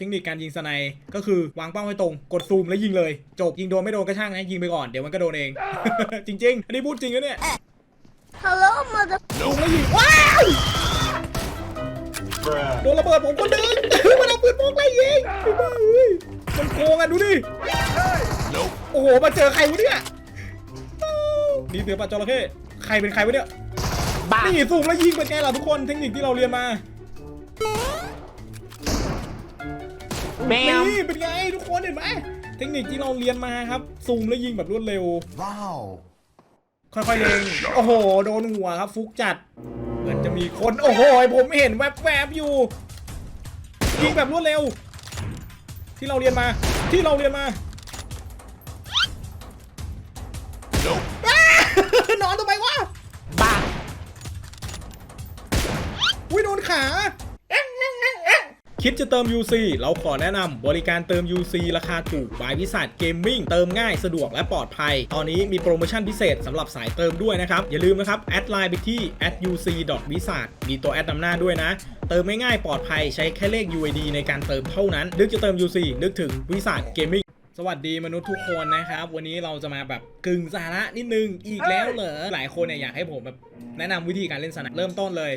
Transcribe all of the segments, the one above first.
เทคนิคการยิงสไนด์ก็คือวางเป้าให้ตรงกดซูมแล้วยิงเลย จบยิงโดนไม่โดนก็ช่างนะยิงไปก่อนเดี๋ยวมันก็โดนเอง จริงๆอันนี้พูดจริงนะเนี่ย Hello, mother. ซูมแล้วยิงว้าวโดนระเบิดผมก็ดึงมันเอาปืนพกไล่ยิงไอ้บ้าเอ้ยมันโกงอะดูดิโอ้โหมาเจอใครวะเนี่ยนี่เสือปลาจระเข้ใครเป็นใครวะเนี่ยบ้านี่สูงแล้วยิงเป็นไงล่ะทุกคนเทคนิคที่เราเรียนมา แมว นี่เป็นไงทุกคนเห็นไหมเทคนิคที่เราเรียนมาครับ ซูมแล้วยิงแบบรวดเร็ว Wow. ค่อยๆเล็งโอ้โห โดนหัวครับ ฟุกจัด เหมือนจะมีคน โอ้โห ผมเห็นแวบๆอยู่ ยิงแบบรวดเร็ว ที่เราเรียนมา ที่เราเรียนมาอ้านอนทำไมวะบ้าอุ้ยโดนขา คิดจะเติม UC เราขอแนะนำบริการเติม UC ราคาถูกบายวิสัทเกมมิ่งเติมง่ายสะดวกและปลอดภัย ตอนนี้มีโปรโมชั่นพิเศษสำหรับสายเติมด้วยนะครับ อย่าลืมนะครับ แอดไลน์ไปที่ @uc v i s a t มีตัวแอดนำหน้าด้วยนะ เติมไม่ง่ายปลอดภัยใช้แค่เลข UID ในการเติมเท่านั้น นึกจะเติม UC นึกถึงวิสัทเกมมิ่งสวัสดีมนุษย์ทุกคนนะครับ วันนี้เราจะมาแบบกึ่งสาระนิดนึงอีกแล้วเหรอหลายคนเนี่ยอยากให้ผมแบบแนะนำวิธีการเล่นสนามเริ่มต้นเลย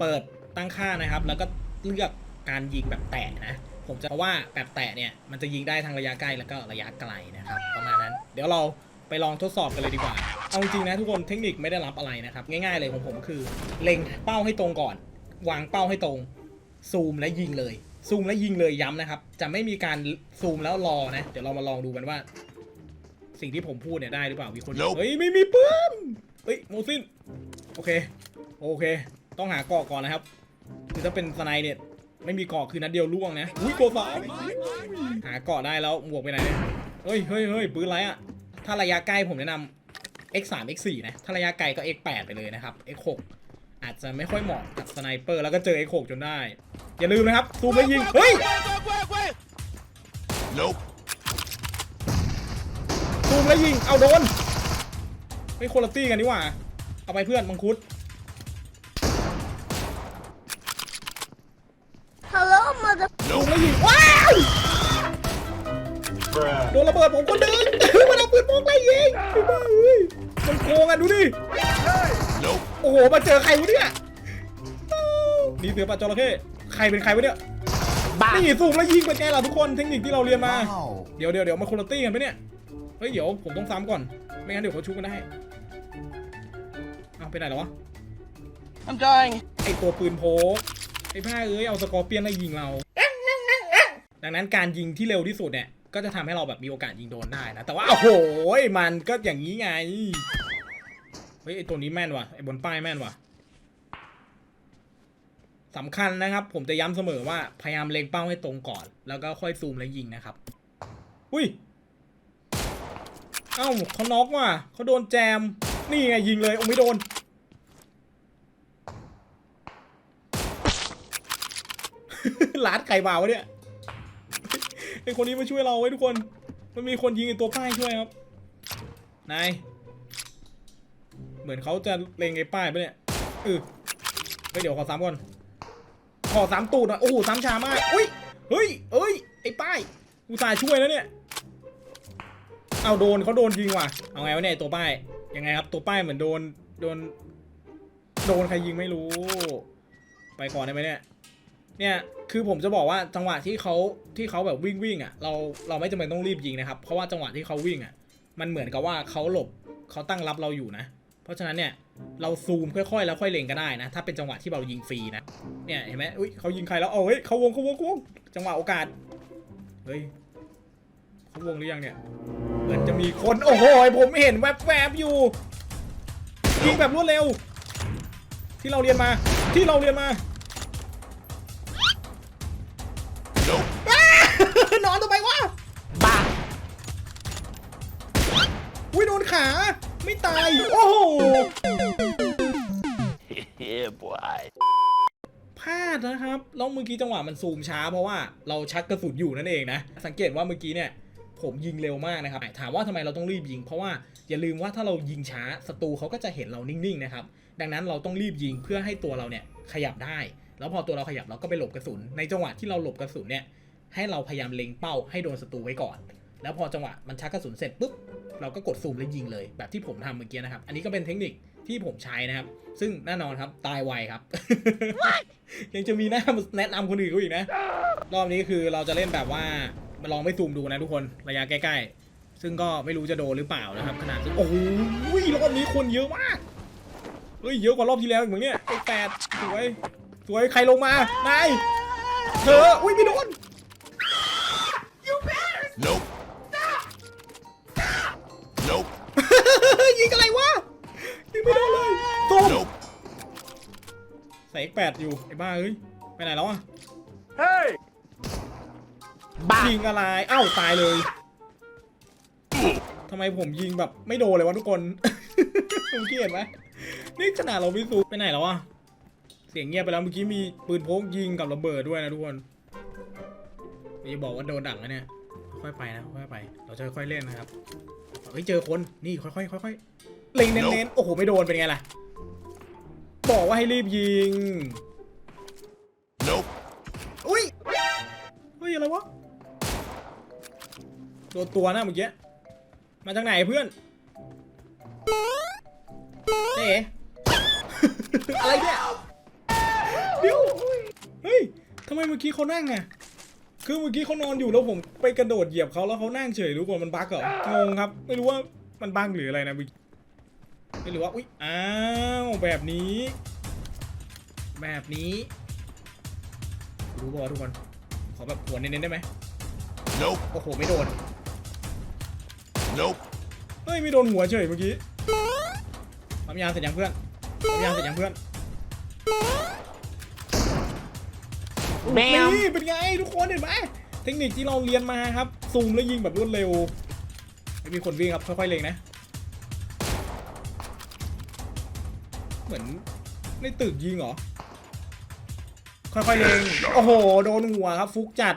เปิดตั้งค่านะครับ แล้วก็เลือก การยิงแบบแตะนะ ผมจะว่าแบบแตะเนี่ยมันจะยิงได้ทั้งระยะใกล้แล้วก็ระยะไกลนะครับประมาณนั้น เดี๋ยวเราไปลองทดสอบกันเลยดีกว่า เอาจริงๆนะทุกคนเทคนิคไม่ได้รับอะไรนะครับ ง่ายๆเลยของผมคือ เล็งเป้าให้ตรงก่อน วางเป้าให้ตรง ซูมและยิงเลย ซูมและยิงเลยย้ำนะครับ จะไม่มีการซูมแล้วรอนะ เดี๋ยวเรามาลองดูกันว่า สิ่งที่ผมพูดเนี่ยได้หรือเปล่า มีคน Nope เฮ้ยไม่มีปืนเฮ้ยโมซิน โอเค โอเค ต้องหาเกาะก่อนนะครับ คือถ้าเป็นสไนเนี่ย ไม่มีเกาะคือนัดเดียวล่วงนะอุ้ยโกสามหาเกาะได้แล้วหมวกไปไหนเนี่ยเฮ้ยเฮ้ยเฮ้ยปืนอะไรอะถ้าระยะใกล้ผมแนะนำ x3 x4 นะ ถ้าระยะไกลก็ x8 ไปเลยนะครับ x6 อาจจะไม่ค่อยเหมาะกับสไนเปอร์แล้วก็เจอ x6 จนได้ อย่าลืมนะครับซูมแล้วยิง เฮ้ย Nope. ซูมแล้วยิง เอาโดนไม่คนละตี้กันนี่หว่า เอาไปเพื่อนมังคุด ดนระเบิดผมก็ดึงมันเอาปืนพกไล่ยิงไอ้บ้าเอ้ยมันโกงอะดูดิ Nope. โอ้โหมาเจอใครวะเนี่ยนี่เสือปลาจระเข้ใครเป็นใครวะเนี่ยบ้านี่ซูมแล้วยิงเป็นไงล่ะทุกคนเทคนิคที่เราเรียนมา Wow. เดี๋ยวเดี๋ยวเดี๋ยวมาคนละตี้กันปะเนี่ยเฮ้ยเดี๋ยวผมต้องซ้ำก่อน ไม่งั้นเดี๋ยวเขาชุบกันได้เอาไปไหนแล้ววะ I'm dying ไอตัวปืนโพกไอผ้าเอ้ยเอาสกอร์เปียนไล่ยิงเรา ดังนั้นการยิงที่เร็วที่สุดเนี่ย ก็จะทำให้เราแบบมีโอกาสยิงโดนได้นะ แต่ว่าโอ้โหมันก็อย่างนี้ไง เฮ้ยไอตัวนี้แม่นว่ะไอบนป้ายแม่นว่ะสำคัญนะครับ ผมจะย้ำเสมอว่าพยายามเล็งเป้าให้ตรงก่อน แล้วก็ค่อยซูมแล้วยิงนะครับ อุ้ย เอ้าเขาน็อกว่ะเขาโดนแจม นี่ไงยิงเลยโอ้ไม่โดนลาดไข่บาวเนี่ย ไอคนนี้มาช่วยเราไว้ทุกคน มันมีคนยิงไอตัวป้ายช่วยครับ นาย เหมือนเขาจะเล็งไอ้ป้ายปะเนี่ยเออเฮ้ยเดี๋ยวขอซ้ำก่อน ขอซ้ำตูดหน่อยโอ้โหซ้ำชามาก อุ้ย เฮ้ย เอ้ย ไอ้ป้ายอุตส่าห์ช่วยแล้วเนี่ย เอาโดนเขาโดนยิงว่ะ เอาไงวะเนี่ยตัวป้าย ยังไงครับตัวป้ายเหมือนโดน โดน โดนใครยิงไม่รู้ ไปก่อนได้ไหมเนี่ย เนี่ยคือผมจะบอกว่าจังหวะที่เขาที่เขาแบบวิ่งวิ่งอะเราเราไม่จำเป็นต้องรีบยิงนะครับ เพราะว่าจังหวะที่เขาวิ่งอะมันเหมือนกับว่าเขาหลบเขาตั้งรับเราอยู่นะ เพราะฉะนั้นเนี่ยเราซูมค่อยๆ แล้วค่อยเล็งก็ได้นะ ถ้าเป็นจังหวะที่เรายิงฟรีนะเนี่ยเห็นไหมอุ้ยเขายิงใครแล้วเอาเฮ้ยเขาวงเขาวงเขาวงจังหวะโอกาสเฮ้ยเขาวงหรือยังเนี่ยเหมือนจะมีคนโอ้โหผมเห็นแวบๆอยู่ยิงแบบรวดเร็ว ที่เราเรียนมาที่เราเรียนมา นขา ไม่ตาย โอ้โห yeah boy พลาดนะครับแล้วเมื่อกี้จังหวะมันซูมช้า เพราะว่าเราชักกระสุนอยู่นั่นเองนะ สังเกตว่าเมื่อกี้เนี่ย ผมยิงเร็วมากนะครับ ถามว่าทำไมเราต้องรีบยิง เพราะว่าอย่าลืมว่าถ้าเรายิงช้าศัตรูเขาก็จะเห็นเรานิ่งๆนะครับ ดังนั้นเราต้องรีบยิงเพื่อให้ตัวเราเนี่ยขยับได้ แล้วพอตัวเราขยับเราก็ไปหลบกระสุน ในจังหวะที่เราหลบกระสุนเนี่ยให้เราพยายามเล็งเป้าให้โดนศัตรูไว้ก่อน แล้วพอจังหวะมันชักกระสุนเสร็จปุ๊บเราก็กดซูมแล้วยิงเลย แบบที่ผมทำเมื่อกี้นะครับ อันนี้ก็เป็นเทคนิคที่ผมใช้นะครับ ซึ่งแน่นอนครับตายไวครับ ยังจะมีหน้ามาแนะนำคนอื่นเขาอีกนะ รอบนี้คือเราจะเล่นแบบว่ามาลองไม่ซูมดูนะทุกคนระยะใกล้ๆ ซึ่งก็ไม่รู้จะโดนหรือเปล่านะครับ ขนาดซึ่งโอ้โหรอบนี้คนเยอะมากเฮ้ยเยอะกว่ารอบที่แล้วอีกเหมือนเนี่ยไอ้แปดสวยสวยใครลงมานายเธออุ้ยไม่โดน แปดอยู่ไอ้บ้าเอ้ยไปไหนแล้วอะบ้ายิงอะไรเอ้าตายเลยทำไมผมยิงแบบไม่โดนเลยวะทุกคนผมเกลียดไหมนี่ขนาดเราไม่ซูมไปไหนแล้วอะเสียงเงียบไปแล้วเมื่อกี้มีปืนพกยิงกับระเบิดด้วยนะทุกคนอย่าบอกว่าโดนดักนะเนี่ยค่อยๆไปนะค่อยๆไปเราจะค่อยๆเล่นนะครับเฮ้ยเจอคนนี่ค่อยๆค่อยๆเล็งเน้นๆโอ้โหไม่โดนเป็นไงล่ะ บอกว่าให้รีบยิง Nope. อุ้ยเฮ้ยอะไรวะโดนตัวนะเมื่อกี้ มาจากไหนเพื่อนเจ๊อะไรเนี่ยเดี๋ยวเฮ้ยทำไมเมื่อกี้เขานั่งอะคือเมื่อกี้เขานอนอยู่แล้วผมไปกระโดดเหยียบเขาแล้วเขานั่งเฉยรู้ก่อนมันบั๊กเหรองงครับ ไม่รู้ว่ามันบั๊กหรืออะไรนะเมื่อกี้ ไม่รู้ว่าอุ๊ยอ้าวแบบนี้ แบบนี้ รู้ป่าวะทุกคน ขอแบบหัวเน้นๆได้ไหม Nope. โอ้โหไม่โดน Nope. เฮ้ยไม่โดนหัวเฉยเมื่อกี้ปั๊มยาเสร็จยังเพื่อนปั๊มยาเสร็จยังเพื่อนแมวนี่เป็นไงทุกคนเห็นไหมเทคนิคที่เราเรียนมาครับ ซูมแล้วยิงแบบรวดเร็ว ไม่มีคนวิ่งครับค่อยๆเล็งนะ เหมือนในตึกยิงเหรอ ค่อยๆเล็งโอ้โห โดนหัวครับ ฟุกจัด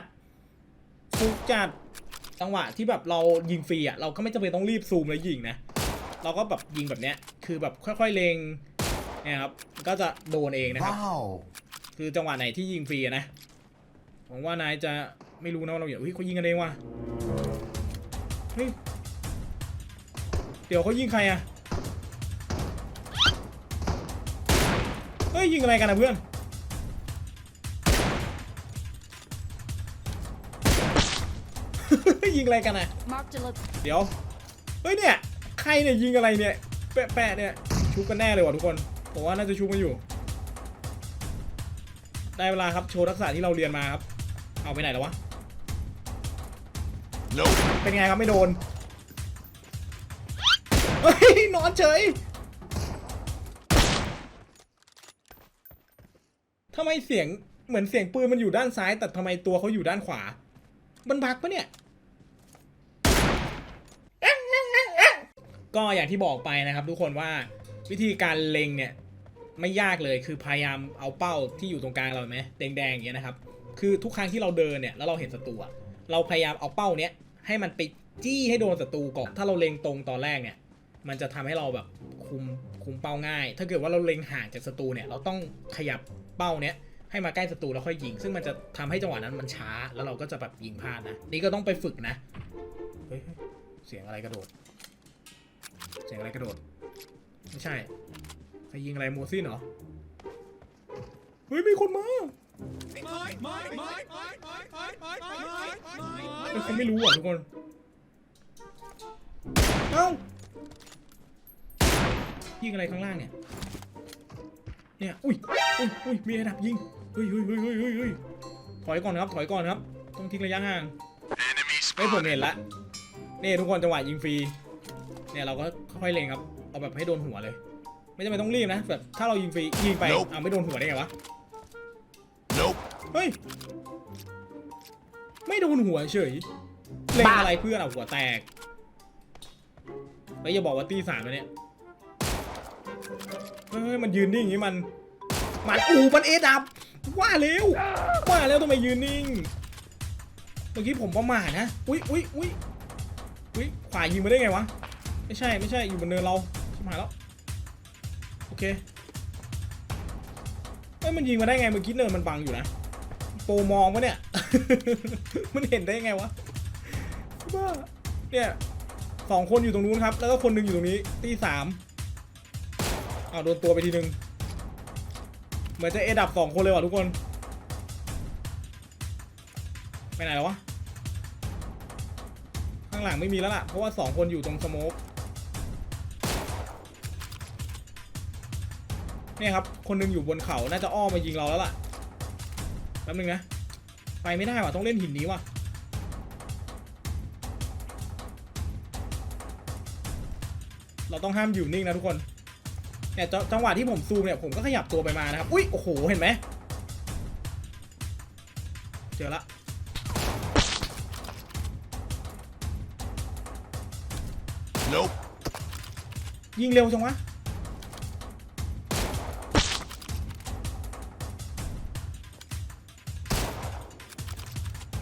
ฟุกจัด จังหวะที่แบบเรายิงฟรีอะ เราก็ไม่จำเป็นต้องรีบซูมแล้วยิงนะ เราก็แบบยิงแบบเนี้ย คือแบบค่อยๆเล็งเนี่ยครับ ก็จะโดนเองนะครับ Wow. คือจังหวะไหนที่ยิงฟรีอะนะหวังว่านายจะไม่รู้นะว่าเราอย่าเฮ้ยเขายิงกันเองว่ะ เฮ้ย เดี๋ยวเขายิงใครอะ ฮ้ยยิงอะไรกันนะเพื่อน ยิงอะไรกันอะ Marked a location. เดี๋ยว เฮ้ยเนี่ยใครเนี่ยยิงอะไรเนี่ยแปะๆเนี่ยชุบกันแน่เลยว่ะทุกคนผมว่าน่าจะชุบกันอยู่ ได้เวลาครับโชว์ทักษะที่เราเรียนมาครับ เอาไปไหนแล้ววะ Nope. เป็นไงครับไม่โดน เฮ้ยนอนเฉย ทำไมเสียงเหมือนเสียงปืนมันอยู่ด้านซ้าย แต่ทำไมตัวเขาอยู่ด้านขวา มันบักปะเนี่ย ก็อย่างที่บอกไปนะครับ ทุกคนว่าวิธีการเล็งเนี่ยไม่ยากเลยคือพยายามเอาเป้าที่อยู่ตรงกลางเราไหมแดงๆอย่างเงี้ยนะครับ คือทุกครั้งที่เราเดินเนี่ยแล้วเราเห็นศัตรูเราพยายามเอาเป้าเนี้ยให้มันไปจี้ให้โดนศัตรูก่อนถ้าเราเล็งตรงตอนแรกเนี่ย มันจะทำให้เราแบบคุมคุมเป้าง่าย ถ้าเกิดว่าเราเล็งห่างจากศัตรูเนี่ย เราต้องขยับ เป้าเนี้ยให้มาใกล้ศัตรูแล้วค่อยยิง ซึ่งมันจะทำให้จังหวะนั้นมันช้าแล้วเราก็จะแบบยิงพลาดนะ นี่ก็ต้องไปฝึกนะ เฮ้ยเสียงอะไรกระโดด เสียงอะไรกระโดด ไม่ใช่ใครยิงอะไรโมซินเหรอ เฮ้ยมีคนมาเฮ้ยเขาไม่รู้อะทุกคน เอ้า ยิงอะไรข้างล่างเนี่ย เนี่ย อุ้ยอุ้ยอุ้ยมีระดับยิงเฮ้ยเฮ้ยเฮ้ยเฮ้ยเฮ้ยเฮ้ยถอยก่อนครับ ถอยก่อนครับ ต้องทิ้งระยะห่างเฮ้ยผมเห็นละนี่ทุกคนจังหวะยิงฟรี เนี่ยเราก็ค่อยๆเล็งครับ เอาแบบให้โดนหัวเลย ไม่จำเป็นต้องรีบนะ แบบถ้าเรายิงฟรียิงไป Nope อ่าไม่โดนหัวได้ไงวะ Nope. เฮ้ย ไม่โดนหัวเฉย เล็งบ้าอะไรเพื่อนอะหัวแตก แล้วอย่าบอกว่าตีสามแล้วเนี่ย เฮ้ยมันยืนนิ่งอย่างนี้มัน มันอูมันเอดับ ว่าเร็วว่าแล้วทำไมยืนนิ่ง เมื่อกี้ผมประมาทนะ อุ้ยอุ้ยอุ้ยอุ้ยขวายิงมาได้ไงวะ ไม่ใช่ไม่ใช่อยู่บนเนินเราชิบหายแล้ว โอเคเอ้ยมันยิงมาได้ไงเมื่อกี้เนินมันบังอยู่นะ โปรมองวะเนี่ย มันเห็นได้ไงวะว่าเนี่ยสองคนอยู่ตรงนู้นครับ แล้วก็คนหนึ่งอยู่ตรงนี้ตีสาม อ้าวโดนตัวไปทีนึง เหมือนจะเอดับสองคนเลยว่ะทุกคน ไปไหนแล้ววะ ข้างหลังไม่มีแล้วล่ะ เพราะว่าสองคนอยู่ตรงสโมกเนี่ยครับ คนหนึงอยู่บนเขา น่าจะอ้อมมายิงเราแล้วล่ะ แป๊บนึงนะ ไปไม่ได้ว่ะ ต้องเล่นหินนี้ว่ะเราต้องห้ามอยู่นิ่งนะทุกคน เนี่ยจจังหวะที่ผมซูมเนี่ยผมก็ขยับตัวไปมานะครับ อุ้ยโอ้โห เห็นไหมเจอละ Nope. ยิงเร็วจังวะ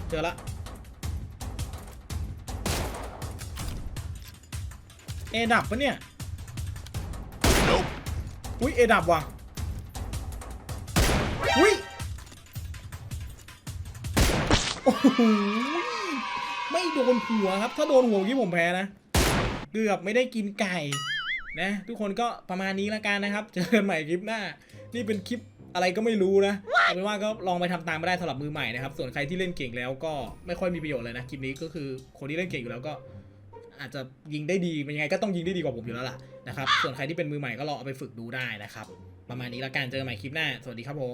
เจอละเอดับปะเนี่ย Nope. อุ้ยเอดับว่ะอุ้ยโอ้โหไม่โดนหัวครับ ถ้าโดนหัวที่ผมแพ้นะ เกือบไม่ได้กินไก่ นะ ทุกคนก็ประมาณนี้ละกันนะครับ เจอกันใหม่คลิปหน้า นี่เป็นคลิปอะไรก็ไม่รู้นะเอาเป็นว่าก็ลองไปทำตามไม่ได้สำหรับมือใหม่นะครับ ส่วนใครที่เล่นเก่งแล้วก็ไม่ค่อยมีประโยชน์เลยนะคลิปนี้ก็คือคนที่เล่นเก่งอยู่แล้วก็ อาจจะยิงได้ดีเป็นยังไงก็ต้องยิงได้ดีกว่าผมอยู่แล้วล่ะ นะครับ ส่วนใครที่เป็นมือใหม่ก็ลองเอาไปฝึกดูได้นะครับ ประมาณนี้แล้วกันเจอกันใหม่คลิปหน้า สวัสดีครับผม